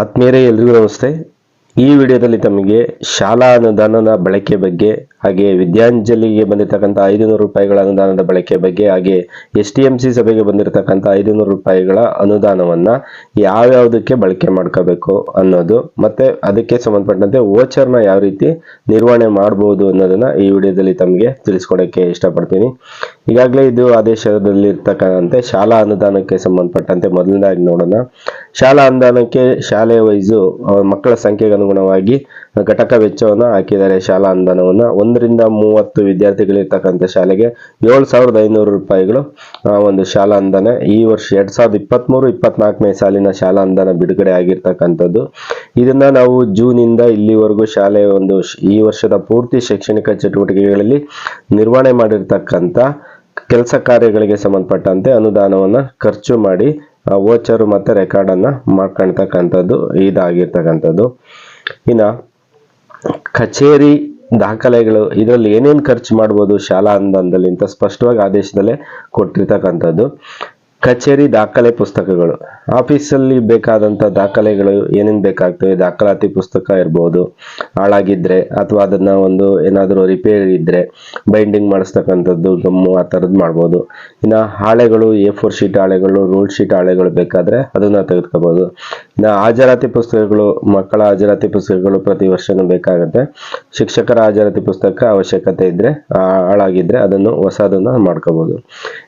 ಆತ್ಮೀಯರೇ, ಎಲ್ರಿಗೂ ನಮಸ್ತೆ. ಈ ವಿಡಿಯೋದಲ್ಲಿ ತಮಗೆ ಶಾಲಾ ಅನುದಾನದ ಬಳಕೆ ಬಗ್ಗೆ, ಹಾಗೆ ವಿದ್ಯಾಂಜಲಿಗೆ ಬಂದಿರತಕ್ಕಂಥ ಐದುನೂರು ರೂಪಾಯಿಗಳ ಅನುದಾನದ ಬಳಕೆ ಬಗ್ಗೆ, ಹಾಗೆ ಎಸ್ ಟಿ ಎಂ ಸಿ ಸಭೆಗೆ ಬಂದಿರತಕ್ಕಂಥ ಐದುನೂರು ರೂಪಾಯಿಗಳ ಅನುದಾನವನ್ನು ಯಾವ್ಯಾವುದಕ್ಕೆ ಬಳಕೆ ಮಾಡ್ಕೋಬೇಕು ಅನ್ನೋದು, ಮತ್ತು ಅದಕ್ಕೆ ಸಂಬಂಧಪಟ್ಟಂತೆ ಓಚರ್ನ ಯಾವ ರೀತಿ ನಿರ್ವಹಣೆ ಮಾಡ್ಬೋದು ಅನ್ನೋದನ್ನು ಈ ವಿಡಿಯೋದಲ್ಲಿ ತಮಗೆ ತಿಳಿಸ್ಕೊಡೋಕ್ಕೆ ಇಷ್ಟಪಡ್ತೀನಿ. ಈಗಾಗಲೇ ಇದು ಆದೇಶದಲ್ಲಿ ಇರ್ತಕ್ಕಂತೆ ಶಾಲಾ ಅನುದಾನಕ್ಕೆ ಸಂಬಂಧಪಟ್ಟಂತೆ ಮೊದಲನೇದಾಗಿ ನೋಡೋಣ. ಶಾಲಾ ಅನುದಾನಕ್ಕೆ ಶಾಲೆ ವೈಸು ಮಕ್ಕಳ ಸಂಖ್ಯೆಗೆ ಅನುಗುಣವಾಗಿ ಘಟಕ ವೆಚ್ಚವನ್ನು ಹಾಕಿದ್ದಾರೆ. ಶಾಲಾ ಅನುದಾನವನ್ನು ಒಂದರಿಂದ ಮೂವತ್ತು ವಿದ್ಯಾರ್ಥಿಗಳಿರ್ತಕ್ಕಂಥ ಶಾಲೆಗೆ ಏಳು ಸಾವಿರದ ಐನೂರು ರೂಪಾಯಿಗಳು ಒಂದು ಶಾಲಾ ಅನುದಾನ. ಈ ವರ್ಷ ಎರಡ್ ಸಾವಿರದ ಇಪ್ಪತ್ತ್ಮೂರು ಇಪ್ಪತ್ನಾಲ್ಕನೇ ಸಾಲಿನ ಶಾಲಾ ಅನುದಾನ ಬಿಡುಗಡೆ ಆಗಿರ್ತಕ್ಕಂಥದ್ದು. ಇದನ್ನ ನಾವು ಜೂನಿಂದ ಇಲ್ಲಿವರೆಗೂ ಶಾಲೆ ಒಂದು ಈ ವರ್ಷದ ಪೂರ್ತಿ ಶೈಕ್ಷಣಿಕ ಚಟುವಟಿಕೆಗಳಲ್ಲಿ ನಿರ್ವಹಣೆ ಮಾಡಿರ್ತಕ್ಕಂಥ ಕೆಲಸ ಕಾರ್ಯಗಳಿಗೆ ಸಂಬಂಧಪಟ್ಟಂತೆ ಅನುದಾನವನ್ನು ಖರ್ಚು ಮಾಡಿ ವೋಚರ್ ಮತ್ತು ರೆಕಾರ್ಡನ್ನು ಮಾಡ್ಕೊಳ್ತಕ್ಕಂಥದ್ದು, ಇದಾಗಿರ್ತಕ್ಕಂಥದ್ದು. ಇನ್ನು ಕಚೇರಿ ದಾಖಲೆಗಳು, ಇದರಲ್ಲಿ ಏನೇನು ಖರ್ಚು ಮಾಡ್ಬೋದು, ಶಾಲಾ ಅನುದಾನದಲ್ಲಿ ಅಂತ ಸ್ಪಷ್ಟವಾಗಿ ಆದೇಶದಲ್ಲೇ ಕೊಟ್ಟಿರ್ತಕ್ಕಂಥದ್ದು. ಕಚೇರಿ ದಾಖಲೆ ಪುಸ್ತಕಗಳು. ಆಫೀಸಲ್ಲಿ ಬೇಕಾದಂಥ ದಾಖಲೆಗಳು ಏನೇನು ಬೇಕಾಗ್ತವೆ? ದಾಖಲಾತಿ ಪುಸ್ತಕ ಇರ್ಬೋದು ಹಾಳಾಗಿದ್ದರೆ ಅಥವಾ ಅದನ್ನು ಒಂದು ಏನಾದರೂ ರಿಪೇರಿ ಇದ್ದರೆ ಬೈಂಡಿಂಗ್ ಮಾಡಿಸ್ತಕ್ಕಂಥದ್ದು ಗಮ್ಮು ಆ ಥರದ್ದು ಮಾಡ್ಬೋದು. ಇನ್ನು ಹಾಳೆಗಳು ಎ ಫೋರ್ ಶೀಟ್ ಹಾಳೆಗಳು ರೂಲ್ ಶೀಟ್ ಹಾಳೆಗಳು ಬೇಕಾದರೆ ಅದನ್ನು ತೆಗೆದುಕೋಬೋದು. ಇನ್ನು ಹಾಜರಾತಿ ಪುಸ್ತಕಗಳು, ಮಕ್ಕಳ ಹಾಜರಾತಿ ಪುಸ್ತಕಗಳು ಪ್ರತಿ ವರ್ಷವೂ ಬೇಕಾಗುತ್ತೆ. ಶಿಕ್ಷಕರ ಹಾಜರಾತಿ ಪುಸ್ತಕ ಅವಶ್ಯಕತೆ ಇದ್ದರೆ ಹಾಳಾಗಿದ್ದರೆ ಅದನ್ನು ಹೊಸದನ್ನು ಮಾಡ್ಕೋಬಹುದು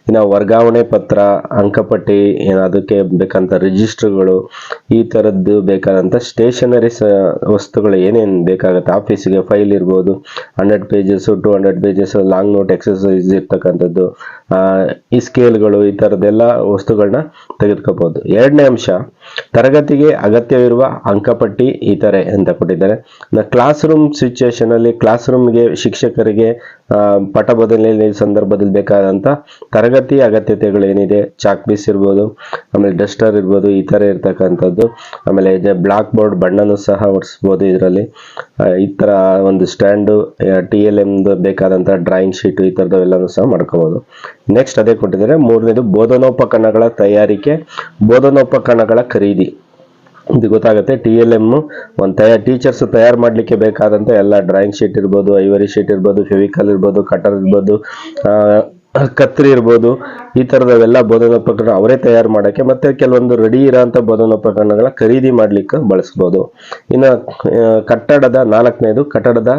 ಇನ್ನು ವರ್ಗಾವಣೆ ಪತ್ರ, ಅಂಕಪಟ್ಟಿ ಅದಕ್ಕೆ ಬೇಕಂತ ರಿಜಿಸ್ಟ್ರುಗಳು ಈ ಥರದ್ದು ಬೇಕಾದಂಥ ಸ್ಟೇಷನರಿ ಸ ವಸ್ತುಗಳು ಏನೇನು ಬೇಕಾಗುತ್ತೆ? ಆಫೀಸಿಗೆ ಫೈಲ್ ಇರ್ಬೋದು hundred pages two hundred pages long note exercise ಇರ್ತಕ್ಕಂಥದ್ದು. ಈ ಸ್ಕೇಲ್ಗಳು, ಈ ಥರದ್ದೆಲ್ಲ ವಸ್ತುಗಳನ್ನ ತೆಗೆದುಕೋಬಹುದು ಎರಡನೇ ಅಂಶ, ತರಗತಿಗೆ ಅಗತ್ಯವಿರುವ ಅಂಕಪಟ್ಟಿ ಈ ಥರ ಅಂತ ಕೊಟ್ಟಿದ್ದಾರೆ. ಕ್ಲಾಸ್ ರೂಮ್ ಸಿಚುಯೇಷನ್ ಅಲ್ಲಿ ಕ್ಲಾಸ್ ರೂಮ್ಗೆ ಶಿಕ್ಷಕರಿಗೆ ಪಟ ಬೋಧನೆ ಸಂದರ್ಭದಲ್ಲಿ ಬೇಕಾದಂತ ತರಗತಿ ಅಗತ್ಯತೆಗಳು ಏನಿದೆ ಚಾಕ್ ಪೀಸ್ ಇರ್ಬೋದು, ಆಮೇಲೆ ಡಸ್ಟರ್ ಇರ್ಬೋದು, ಈ ಥರ ಇರ್ತಕ್ಕಂಥದ್ದು. ಆಮೇಲೆ ಬ್ಲಾಕ್ ಬೋರ್ಡ್ ಬಣ್ಣನೂ ಸಹ ಒಡಿಸ್ಬೋದು ಇದರಲ್ಲಿ. ಈ ತರ ಒಂದು ಸ್ಟ್ಯಾಂಡು ಟಿ ಎಲ್ ಎಂ ಬೇಕಾದಂತ ಡ್ರಾಯಿಂಗ್ ಶೀಟ್ ಈ ಎಲ್ಲಾನು ಸಹ ಮಾಡ್ಕೋಬಹುದು ನೆಕ್ಸ್ಟ್ ಅದೇ ಕೊಟ್ಟಿದ್ದಾರೆ, ಮೂರನೇದು ಬೋಧನೋಪಕರಣಗಳ ತಯಾರಿಕೆ, ಬೋಧನೋಪಕರಣಗಳ ಖರೀದಿ. ಇದು ಗೊತ್ತಾಗುತ್ತೆ ಟಿ ಎಲ್ ಎಂ ಒಂದು ತಯಾರು ಟೀಚರ್ಸ್ ತಯಾರು ಮಾಡಲಿಕ್ಕೆ ಬೇಕಾದಂಥ ಎಲ್ಲ ಡ್ರಾಯಿಂಗ್ ಶೀಟ್ ಇರ್ಬೋದು, ಐವರಿ ಶೀಟ್ ಇರ್ಬೋದು ಫೆವಿಕಲ್ ಇರ್ಬೋದು ಕಟರ್ ಇರ್ಬೋದು ಕತ್ರಿ ಇರ್ಬೋದು, ಈ ಥರದವೆಲ್ಲ ಬೋಧನೋಪಕರಣ ಅವರೇ ತಯಾರು ಮಾಡೋಕ್ಕೆ ಮತ್ತು ಕೆಲವೊಂದು ರೆಡಿ ಇರೋಂಥ ಬೋಧನೋಪಕರಣಗಳ ಖರೀದಿ ಮಾಡಲಿಕ್ಕೆ ಬಳಸ್ಬೋದು. ಇನ್ನು ಕಟ್ಟಡದ ನಾಲ್ಕನೇದು ಕಟ್ಟಡದ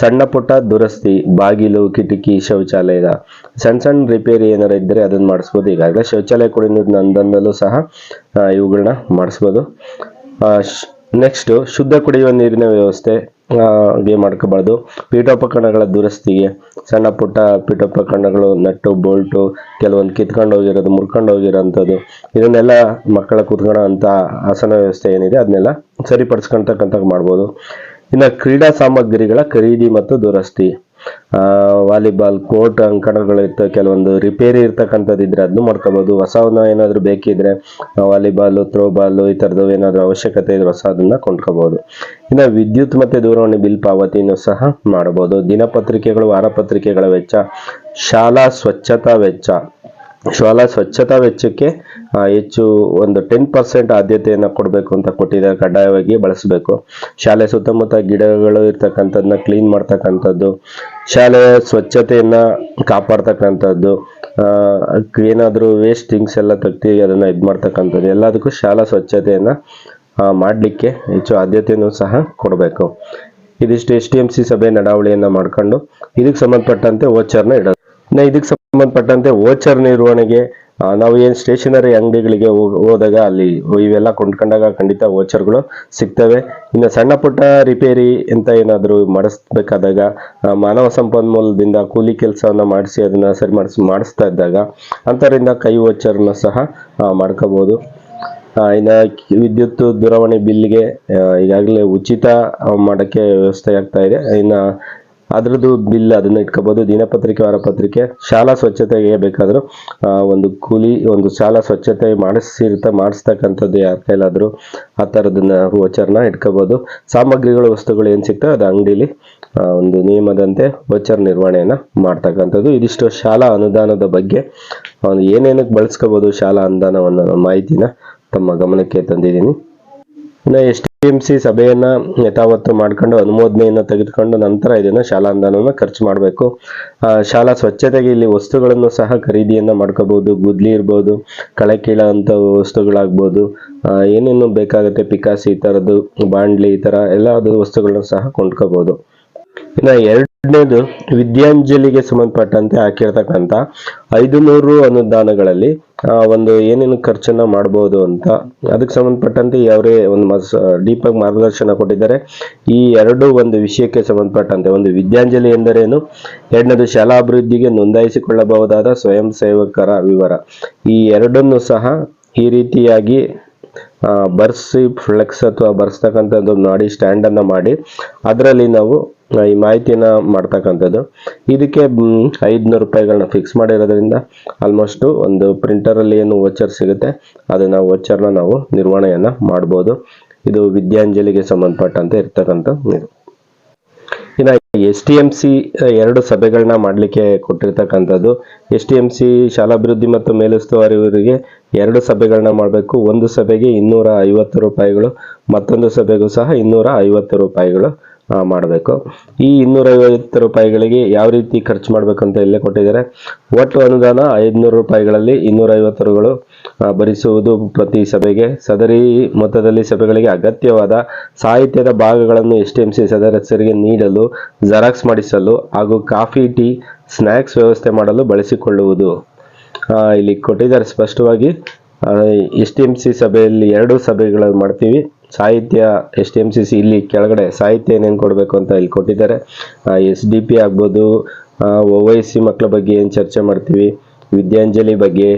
ಸಣ್ಣ ಪುಟ್ಟ ದುರಸ್ತಿ, ಬಾಗಿಲು, ಕಿಟಕಿ, ಶೌಚಾಲಯದ ಸಣ್ಣ ಸಣ್ಣ ರಿಪೇರಿ ಏನಾರು ಇದ್ದರೆ ಅದನ್ನು ಮಾಡಿಸ್ಬೋದು. ಈಗಾಗಲೇ ಶೌಚಾಲಯ ಕುಡಿದ ನಂದನದಲ್ಲೂ ಸಹ ಇವುಗಳನ್ನ ಮಾಡಿಸ್ಬೋದು. ನೆಕ್ಸ್ಟು ಶುದ್ಧ ಕುಡಿಯುವ ನೀರಿನ ವ್ಯವಸ್ಥೆ ಆ, ಗೆ ಮಾಡ್ಕೋಬಾರ್ದು ಪೀಠೋಪಕರಣಗಳ ದುರಸ್ತಿಗೆ ಸಣ್ಣ ಪುಟ್ಟ ಪೀಠೋಪಕರಣಗಳು ನಟ್ಟು ಬೋಲ್ಟು ಕೆಲವೊಂದು ಕಿತ್ಕೊಂಡು ಹೋಗಿರೋದು ಮುರ್ಕೊಂಡು ಹೋಗಿರೋಂಥದ್ದು ಇದನ್ನೆಲ್ಲ ಮಕ್ಕಳ ಕೂತ್ಕೊಳ್ಳೋ ಅಂತ ಆಸನ ವ್ಯವಸ್ಥೆ ಏನಿದೆ ಅದನ್ನೆಲ್ಲ ಸರಿಪಡಿಸ್ಕೊಳ್ತಕ್ಕಂಥ ಮಾಡ್ಬೋದು. ಇನ್ನು ಕ್ರೀಡಾ ಸಾಮಗ್ರಿಗಳ ಖರೀದಿ ಮತ್ತು ದುರಸ್ತಿ. ವಾಲಿಬಾಲ್ ಕೋರ್ಟ್ ಅಂಕಣಗಳು ಇರ್ತ ಕೆಲವೊಂದು ರಿಪೇರಿ ಇರ್ತಕ್ಕಂಥದ್ದು ಇದ್ರೆ ಅದನ್ನು ಮಾಡ್ಕೋಬಹುದು ಹೊಸವನ್ನ ಏನಾದರೂ ಬೇಕಿದ್ರೆ ವಾಲಿಬಾಲ್ ಥ್ರೋ ಬಾಲ್ ಈ ಥರದ್ದು ಏನಾದರೂ ಅವಶ್ಯಕತೆ ಇದ್ರೆ ಹೊಸದನ್ನ ಕೊಂಡ್ಕೋಬಹುದು ಇನ್ನು ವಿದ್ಯುತ್ ಮತ್ತೆ ದೂರವಾಣಿ ಬಿಲ್ ಪಾವತಿಯನ್ನು ಸಹ ಮಾಡಬಹುದು ದಿನಪತ್ರಿಕೆಗಳು, ವಾರಪತ್ರಿಕೆಗಳ ವೆಚ್ಚ, ಶಾಲಾ ಸ್ವಚ್ಛತಾ ವೆಚ್ಚ. ಶಾಲಾ ಸ್ವಚ್ಛತಾ ವೆಚ್ಚಕ್ಕೆ ಹೆಚ್ಚು ಒಂದು ಟೆನ್ ಪರ್ಸೆಂಟ್ ಆದ್ಯತೆಯನ್ನು ಕೊಡಬೇಕು ಅಂತ ಕೊಟ್ಟಿದ್ದಾರೆ, ಕಡ್ಡಾಯವಾಗಿ ಬಳಸಬೇಕು. ಶಾಲೆ ಸುತ್ತಮುತ್ತ ಗಿಡಗಳು ಇರ್ತಕ್ಕಂಥದ್ದನ್ನ ಕ್ಲೀನ್ ಮಾಡ್ತಕ್ಕಂಥದ್ದು ಶಾಲೆಯ ಸ್ವಚ್ಛತೆಯನ್ನ ಕಾಪಾಡ್ತಕ್ಕಂಥದ್ದು ಏನಾದರೂ ವೇಸ್ಟ್ ಥಿಂಗ್ಸ್ ಎಲ್ಲ ತೆಗ್ದು ಅದನ್ನ ಇದು ಮಾಡ್ತಕ್ಕಂಥದ್ದು, ಎಲ್ಲದಕ್ಕೂ ಶಾಲಾ ಸ್ವಚ್ಛತೆಯನ್ನ ಮಾಡಲಿಕ್ಕೆ ಹೆಚ್ಚು ಆದ್ಯತೆಯನ್ನು ಸಹ ಕೊಡಬೇಕು. ಇದಿಷ್ಟು ಎಸ್ ಟಿ ಎಂ ಸಿ ಸಭೆ ನಡಾವಳಿಯನ್ನ ಮಾಡ್ಕೊಂಡು, ಇದಕ್ಕೆ ಸಂಬಂಧಪಟ್ಟಂತೆ ವೋಚರ್ನ ಇಡೋದು. ಇದಕ್ಕೆ ಸಂಬಂಧಪಟ್ಟಂತೆ ಓಚರ್ ನಿರ್ವಹಣೆಗೆ ನಾವು ಏನು ಸ್ಟೇಷನರಿ ಅಂಗಡಿಗಳಿಗೆ ಹೋದಾಗ ಅಲ್ಲಿ ಇವೆಲ್ಲ ಕೊಂಡ್ಕೊಂಡಾಗ ಖಂಡಿತ ವೋಚರ್ಗಳು ಸಿಗ್ತವೆ. ಇನ್ನು ಸಣ್ಣ ಪುಟ್ಟ ರಿಪೇರಿ ಅಂತ ಏನಾದರೂ ಮಾಡಿಸ್ಬೇಕಾದಾಗ ಮಾನವ ಸಂಪನ್ಮೂಲದಿಂದ ಕೂಲಿ ಕೆಲಸವನ್ನ ಮಾಡಿಸಿ ಅದನ್ನ ಸರಿ ಮಾಡಿಸ್, ಮಾಡಿಸ್ತಾ ಇದ್ದಾಗ ಅಂಥವರಿಂದ ಕೈ ವೋಚರ್ನ ಸಹ ಮಾಡ್ಕೋಬೋದು. ಇನ್ನು ವಿದ್ಯುತ್ ದೂರವಾಣಿ ಬಿಲ್ಗೆ ಈಗಾಗಲೇ ಉಚಿತ ಮಾಡಕ್ಕೆ ವ್ಯವಸ್ಥೆ ಆಗ್ತಾ ಇದೆ. ಇನ್ನ ಅದ್ರದ್ದು ಬಿಲ್ ಅದನ್ನ ಇಟ್ಕೋಬಹುದು ದಿನಪತ್ರಿಕೆ, ವಾರಪತ್ರಿಕೆ, ಶಾಲಾ ಸ್ವಚ್ಛತೆಗೆ ಬೇಕಾದ್ರೂ ಒಂದು ಕೂಲಿ, ಒಂದು ಶಾಲಾ ಸ್ವಚ್ಛತೆ ಮಾಡಿಸಿರ್ತ ಮಾಡಿಸ್ತಕ್ಕಂಥದ್ದು ಯಾರ ಕೈಲಾದ್ರೂ ಆ ಥರದನ್ನ ವೋಚರ್ನ ಇಟ್ಕೋಬಹುದು ಸಾಮಗ್ರಿಗಳು, ವಸ್ತುಗಳು ಏನು ಸಿಗ್ತವೆ ಅದು ಅಂಗಡಿಲಿ ಒಂದು ನಿಯಮದಂತೆ ವೋಚರ್ ನಿರ್ವಹಣೆಯನ್ನ ಮಾಡ್ತಕ್ಕಂಥದ್ದು. ಇದಿಷ್ಟು ಶಾಲಾ ಅನುದಾನದ ಬಗ್ಗೆ ಏನೇನಕ್ಕೆ ಬಳಸ್ಕೋಬಹುದು ಶಾಲಾ ಅನುದಾನವನ್ನು ಮಾಹಿತಿನ ತಮ್ಮ ಗಮನಕ್ಕೆ ತಂದಿದ್ದೀನಿ. ಇನ್ನು ಎಸ್ ಟಿ ಎಂ ಸಿ ಸಭೆಯನ್ನ ಯಥಾವತ್ತು ಮಾಡ್ಕೊಂಡು ಅನುಮೋದನೆಯನ್ನ ತೆಗೆದುಕೊಂಡು ನಂತರ ಇದನ್ನ ಶಾಲಾ ಅನುದಾನವನ್ನ ಖರ್ಚು ಮಾಡಬೇಕು. ಶಾಲಾ ಸ್ವಚ್ಛತೆಗೆ ಇಲ್ಲಿ ವಸ್ತುಗಳನ್ನು ಸಹ ಖರೀದಿಯನ್ನ ಮಾಡ್ಕೋಬಹುದು. ಗುದ್ಲಿ ಇರ್ಬೋದು ಕಳೆ ಕೀಳಂತ ವಸ್ತುಗಳಾಗ್ಬೋದು ಏನೇನು ಬೇಕಾಗುತ್ತೆ, ಪಿಕಾಸಿ ಈ ತರದ್ದು, ಬಾಂಡ್ಲಿ ಈ ತರ ಎಲ್ಲ ವಸ್ತುಗಳನ್ನ ಸಹ ಕೊಂಡ್ಕೋಬಹುದು. ಇನ್ನು ಎರಡನೇದು ವಿದ್ಯಾಂಜಲಿಗೆ ಸಂಬಂಧಪಟ್ಟಂತೆ ಹಾಕಿರ್ತಕ್ಕಂಥ ಐದು ನೂರು ಅನುದಾನಗಳಲ್ಲಿ ಒಂದು ಏನೇನು ಖರ್ಚನ್ನ ಮಾಡಬಹುದು ಅಂತ. ಅದಕ್ಕೆ ಸಂಬಂಧಪಟ್ಟಂತೆ ಅವರೇ ಒಂದು ಮಸ್, ಡೀಪಾಗಿ ಮಾರ್ಗದರ್ಶನ ಕೊಟ್ಟಿದ್ದಾರೆ. ಈ ಎರಡು ಒಂದು ವಿಷಯಕ್ಕೆ ಸಂಬಂಧಪಟ್ಟಂತೆ ಒಂದು ವಿದ್ಯಾಂಜಲಿ ಎಂದರೇನು? ಎರಡನೇದು ಶಾಲಾ ಅಭಿವೃದ್ಧಿಗೆ ನೋಂದಾಯಿಸಿಕೊಳ್ಳಬಹುದಾದ ಸ್ವಯಂ ಸೇವಕರ ವಿವರ. ಈ ಎರಡನ್ನು ಸಹ ಈ ರೀತಿಯಾಗಿ ಬರ್ಸಿ, ಫ್ಲೆಕ್ಸ್ ಅಥವಾ ಬರ್ಸ್ತಕ್ಕಂಥದ್ದು ಮಾಡಿ, ಸ್ಟ್ಯಾಂಡನ್ನು ಮಾಡಿ, ಅದರಲ್ಲಿ ನಾವು ಈ ಮಾಹಿತಿನ ಮಾಡ್ತಕ್ಕಂಥದ್ದು. ಇದಕ್ಕೆ ಐದುನೂರು ರೂಪಾಯಿಗಳನ್ನ ಫಿಕ್ಸ್ ಮಾಡಿರೋದ್ರಿಂದ ಆಲ್ಮೋಸ್ಟು ಒಂದು ಪ್ರಿಂಟರಲ್ಲಿ ಏನು ವೋಚರ್ ಸಿಗುತ್ತೆ, ಅದನ್ನ ವೋಚರ್ನ ನಾವು ನಿರ್ವಹಣೆಯನ್ನ ಮಾಡ್ಬೋದು. ಇದು ವಿದ್ಯಾಂಜಲಿಗೆ ಸಂಬಂಧಪಟ್ಟಂತೆ ಇರ್ತಕ್ಕಂಥ ಇದು. ಇನ್ನು ಎಸ್ ಟಿ ಎಂ ಸಿ ಎರಡು ಸಭೆಗಳನ್ನ ಮಾಡಲಿಕ್ಕೆ ಕೊಟ್ಟಿರ್ತಕ್ಕಂಥದ್ದು. ಎಸ್ ಟಿ ಎಂ ಸಿ ಶಾಲಾಭಿವೃದ್ಧಿ ಮತ್ತು ಮೇಲುಸ್ತುವಾರಿಯವರಿಗೆ ಎರಡು ಸಭೆಗಳನ್ನ ಮಾಡಬೇಕು. ಒಂದು ಸಭೆಗೆ ಇನ್ನೂರ ಐವತ್ತು ರೂಪಾಯಿಗಳು, ಮತ್ತೊಂದು ಸಭೆಗೂ ಸಹ ಇನ್ನೂರ ಐವತ್ತು ರೂಪಾಯಿಗಳು ಮಾಡಬೇಕು. ಈ ಇನ್ನೂರೈವತ್ತು ರೂಪಾಯಿಗಳಿಗೆ ಯಾವ ರೀತಿ ಖರ್ಚು ಮಾಡಬೇಕು ಅಂತ ಇಲ್ಲೇ ಕೊಟ್ಟಿದ್ದಾರೆ. ಒಟ್ಟು ಅನುದಾನ ಐದುನೂರು ರೂಪಾಯಿಗಳಲ್ಲಿ ಇನ್ನೂರೈವತ್ತು ರುಗಳು ಭರಿಸುವುದು ಪ್ರತಿ ಸಭೆಗೆ. ಸದರಿ ಮೊತ್ತದಲ್ಲಿ ಸಭೆಗಳಿಗೆ ಅಗತ್ಯವಾದ ಸಾಹಿತ್ಯದ ಭಾಗಗಳನ್ನು ಎಸ್ ಟಿ ಎಂ ಸಿ ಸದಸ್ಯರಿಗೆ ನೀಡಲು, ಜೆರಾಕ್ಸ್ ಮಾಡಿಸಲು ಹಾಗೂ ಕಾಫಿ, ಟೀ ಸ್ನ್ಯಾಕ್ಸ್ ವ್ಯವಸ್ಥೆ ಮಾಡಲು ಬಳಸಿಕೊಳ್ಳುವುದು. ಇಲ್ಲಿ ಕೊಟ್ಟಿದ್ದಾರೆ. ಸ್ಪಷ್ಟವಾಗಿ ಎಸ್ ಟಿ ಎಂ ಸಿ ಸಭೆಯಲ್ಲಿ ಎರಡು ಸಭೆಗಳನ್ನು ಮಾಡ್ತೀವಿ. ಸಾಹಿತ್ಯ S T M C C ಇಲ್ಲಿ ಕೆಳಗಡೆ ಸಾಹಿತ್ಯ ಏನೇನು ಕೊಡಬೇಕು ಅಂತ ಇಲ್ಲಿ ಕೊಟ್ಟಿದ್ದಾರೆ. ಎಸ್ ಡಿ ಪಿ ಆಗ್ಬೋದು ಸಿ ಮಕ್ಕಳ ಬಗ್ಗೆ ಏನು ಚರ್ಚೆ ಮಾಡ್ತೀವಿ, ವಿದ್ಯಾಂಜಲಿ ಬಗ್ಗೆ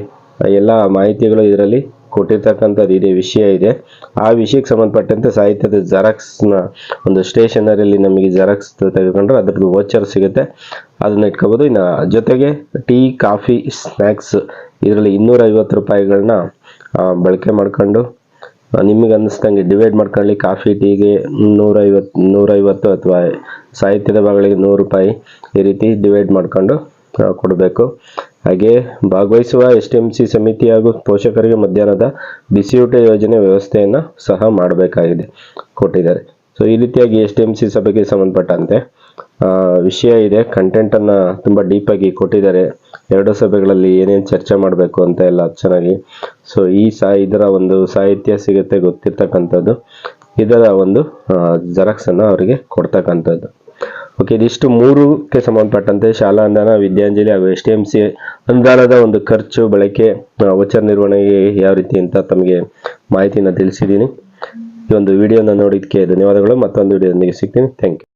ಎಲ್ಲ ಮಾಹಿತಿಗಳು ಇದರಲ್ಲಿ ಕೊಟ್ಟಿರ್ತಕ್ಕಂಥದ್ದು ಇದೆ ವಿಷಯ ಇದೆ. ಆ ವಿಷಯಕ್ಕೆ ಸಂಬಂಧಪಟ್ಟಂತೆ ಸಾಹಿತ್ಯದ ಜೆರಾಕ್ಸ್ನ ಒಂದು ಸ್ಟೇಷನರಿಯಲ್ಲಿ ನಮಗೆ ಜೆರಾಕ್ಸ್ ತೆಗೆದುಕೊಂಡ್ರೆ ಅದ್ರದ್ದು ವೋಚರ್ ಸಿಗುತ್ತೆ. ಅದನ್ನ ಇಟ್ಕೋಬೋದು. ಇನ್ನು ಜೊತೆಗೆ ಟೀ, ಕಾಫಿ ಸ್ನ್ಯಾಕ್ಸ್ ಇದರಲ್ಲಿ ಇನ್ನೂರೈವತ್ತು ರೂಪಾಯಿಗಳನ್ನ ಬಳಕೆ ಮಾಡ್ಕೊಂಡು ನಿಮಗೆ ಅನ್ನಿಸ್ದಂಗೆ ಡಿವೈಡ್ ಮಾಡ್ಕೊಳ್ಳಿ ಕಾಫಿ ಟೀಗೆ ನೂರೈವತ್ತು ನೂರೈವತ್ತು ಅಥವಾ ಸಾಹಿತ್ಯದ ಭಾಗಗಳಿಗೆ ನೂರು ರೂಪಾಯಿ ಈ ರೀತಿ ಡಿವೈಡ್ ಮಾಡ್ಕೊಂಡು ಕೊಡಬೇಕು. ಹಾಗೆ ಭಾಗವಹಿಸುವ ಎಸ್ ಟಿ ಎಂ ಸಿ ಸಮಿತಿ ಹಾಗೂ ಪೋಷಕರಿಗೆ ಮಧ್ಯಾಹ್ನದ ಬಿಸಿಯೂಟ ಯೋಜನೆ ವ್ಯವಸ್ಥೆಯನ್ನು ಸಹ ಮಾಡಬೇಕಾಗಿದೆ, ಕೊಟ್ಟಿದ್ದಾರೆ. ಸೊ ಈ ರೀತಿಯಾಗಿ ಎಸ್ ಟಿ ಎಂ ಸಿ ಸಭೆಗೆ ಸಂಬಂಧಪಟ್ಟಂತೆ ವಿಷಯ ಇದೆ. ಕಂಟೆಂಟನ್ನು ತುಂಬ ಡೀಪಾಗಿ ಕೊಟ್ಟಿದ್ದಾರೆ. ಎರಡು ಸಭೆಗಳಲ್ಲಿ ಏನೇನು ಚರ್ಚೆ ಮಾಡಬೇಕು ಅಂತ ಎಲ್ಲ ಚೆನ್ನಾಗಿ. ಸೊ ಈ ಸಾ, ಇದರ ಒಂದು ಸಾಹಿತ್ಯ ಸಿಗುತ್ತೆ ಗೊತ್ತಿರ್ತಕ್ಕಂಥದ್ದು. ಇದರ ಒಂದು ಜೆರಾಕ್ಸನ್ನು ಅವರಿಗೆ ಕೊಡ್ತಕ್ಕಂಥದ್ದು. ಓಕೆ ಇದಿಷ್ಟು ಮೂರಕ್ಕೆ ಸಂಬಂಧಪಟ್ಟಂತೆ ಶಾಲಾ ಅನುದಾನ ವಿದ್ಯಾಂಜಲಿ ಹಾಗೂ ಎಸ್ ಟಿ ಎಂ ಸಿ ಅನುದಾನದ ಒಂದು ಖರ್ಚು, ಬಳಕೆ ವಚನ ನಿರ್ವಹಣೆಗೆ ಯಾವ ರೀತಿ ಅಂತ ತಮಗೆ ಮಾಹಿತಿಯನ್ನು ತಿಳಿಸಿದ್ದೀನಿ ಈ ಒಂದು ವಿಡಿಯೋನ ನೋಡಿದ್ದಕ್ಕೆ ಧನ್ಯವಾದಗಳು. ಮತ್ತೊಂದು ವಿಡಿಯೋದೊಂದಿಗೆ ಸಿಗ್ತೀನಿ. Thank you